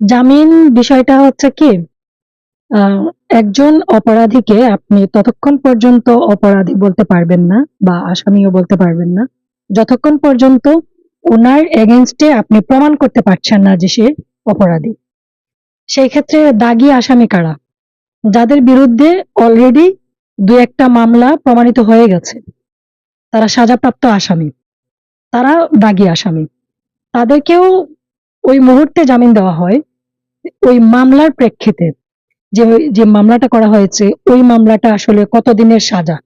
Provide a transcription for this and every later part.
জামিন বিষয়টা হচ্ছে কি? একজন অপরাধীকে আপনি ততক্ষণ পর্যন্ত অপরাধী বলতে পারবেন না বা আসামিও বলতে পারবেন না। যতক্ষণ পর্যন্ত ওনার এগেনস্টে আপনি প্রমাণ করতে পারছেন না যে সে অপরাধী। সেই ক্ষেত্রে দাগি আসামি কারা? যাদের বিরুদ্ধে অলরেডি দু একটা মামলা প্রমাণিত হয়ে গেছে। তারা সাজাপ্রাপ্ত আসামি। তারা দাগি আসামি। তাদেরকেও ওই মুহূর্তে জামিন দেওয়া হয়। ওই মামলার প্রেক্ষিতে যে যে মামলাটা করা হয়েছে, ওই মামলাটা আসলে কতদিনের সাজা?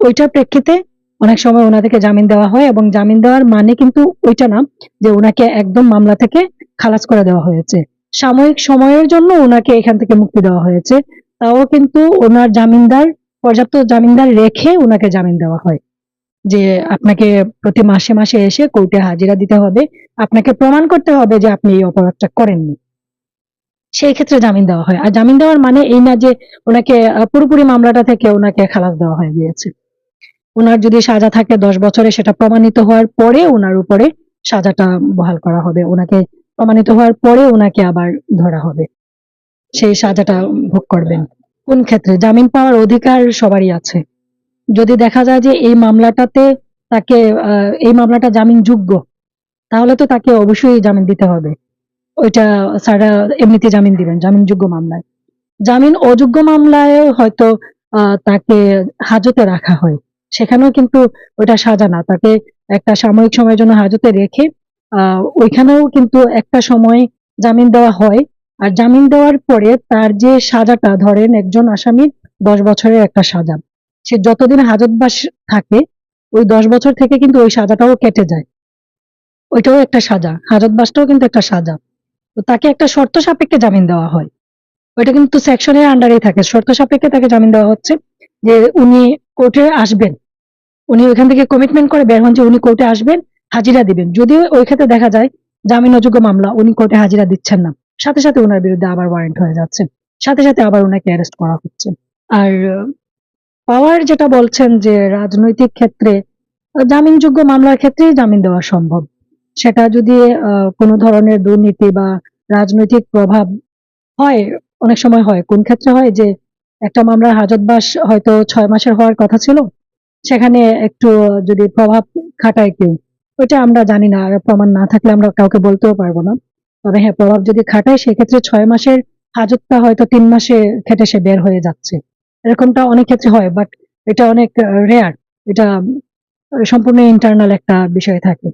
ওইটার প্রেক্ষিতে অনেক সময় ওনাদেরকে জামিন দেওয়া হয় এবং জামিন দেওয়ার মানে কিন্তু ওইটা না যে ওনাকে একদম মামলা থেকে খালাস করে দেওয়া হয়েছে। সাময়িক সময়ের জন্য ওনাকে এখান থেকে মুক্তি দেওয়া হয়েছে। তাও কিন্তু ওনার জামিনদার, পর্যাপ্ত জামিনদার রেখে ওনাকে জামিন দেওয়া হয়। যে আপনাকে প্রতি মাসে মাসে এসে কোর্টে হাজিরা দিতে হবে। আপনাকে প্রমাণ করতে হবে যে আপনি এই অপরাধটা করেননি। সেই ক্ষেত্রে জামিন দেওয়া হয়। আর জামিন দেওয়ার মানে এই না যে ওনাকে পুরোপুরি মামলাটা থেকে ওনাকে খালাস দেওয়া হয়ে গিয়েছে। ওনার যদি সাজা থাকে দশ বছরে, সেটা প্রমাণিত হওয়ার পরে ওনার উপরে সাজাটা বহাল করা হবে। ওনাকে প্রমাণিত হওয়ার পরে ওনাকে আবার ধরা হবে। সেই সাজাটা ভোগ করবেন। কোন ক্ষেত্রে? জামিন পাওয়ার অধিকার সবারই আছে। যদি দেখা যায় যে এই মামলাটাতে তাকে এই মামলাটা জামিন যোগ্য তাহলে তো তাকে অবশ্যই জামিন দিতে হবে। ওইটা স্যাররা এমনিতে জামিন দিবেন, জামিনযোগ্য মামলায়। জামিন অযোগ্য মামলায় হয়তো তাকে হাজতে রাখা হয়। সেখানেও কিন্তু ওইটা সাজা না। তাকে একটা সাময়িক সময়ের জন্য হাজতে রেখে ওইখানেও কিন্তু একটা সময় জামিন দেওয়া হয়। আর জামিন দেওয়ার পরে তার যে সাজাটা, ধরেন একজন আসামির দশ বছরের একটা সাজা, সে যতদিন হাজতবাস থাকে, ওই দশ বছর থেকে কিন্তু ওই সাজাটাও কেটে যায়। ওইটাও একটা সাজা, হাজতবাসটাও কিন্তু একটা সাজা। তো তাকে একটা শর্ত সাপেক্ষে জামিন দেওয়া হয়। ওইটা কিন্তু সেকশনের আন্ডারেই থাকে। শর্ত সাপেক্ষে তাকে জামিন দেওয়া হচ্ছে যে উনি কোর্টে আসবেন। উনি ওইখান থেকে কমিটমেন্ট করে বের হন যে উনি কোর্টে আসবেন, হাজিরা দিবেন। যদিও ওই ক্ষেত্রে দেখা যায় জামিন অযোগ্য মামলা উনি কোর্টে হাজিরা দিচ্ছেন না। সাথে সাথে ওনার বিরুদ্ধে আবার ওয়ারেন্ট হয়ে যাচ্ছে। সাথে সাথে আবার ওনাকে অ্যারেস্ট করা হচ্ছে। আর পাওয়ার যেটা বলছেন যে রাজনৈতিক ক্ষেত্রে, জামিনযোগ্য মামলার ক্ষেত্রেই জামিন দেওয়া সম্ভব। সেটা যদি কোনো ধরনের দুর্নীতি বা রাজনৈতিক প্রভাব হয়, অনেক সময় হয়। কোন ক্ষেত্রে হয় যে, একটা মামলার হাজতবাস হয়তো ছয় মাসের হওয়ার কথা ছিল, সেখানে একটু যদি প্রভাব খাটায় কেউ, ওইটা আমরা জানি না। আর প্রমাণ না থাকলে আমরা কাউকে বলতেও পারব না। তবে হ্যাঁ প্রভাব যদি খাটায়, সেক্ষেত্রে ছয় মাসের হাজতটা হয়তো তিন মাসে খেটে সে বের হয়ে যাচ্ছে। এরকমটা অনেক ক্ষেত্রে হয়, বাট এটা অনেক রেয়ার এটা সম্পূর্ণ ইন্টারনাল একটা বিষয় থাকে।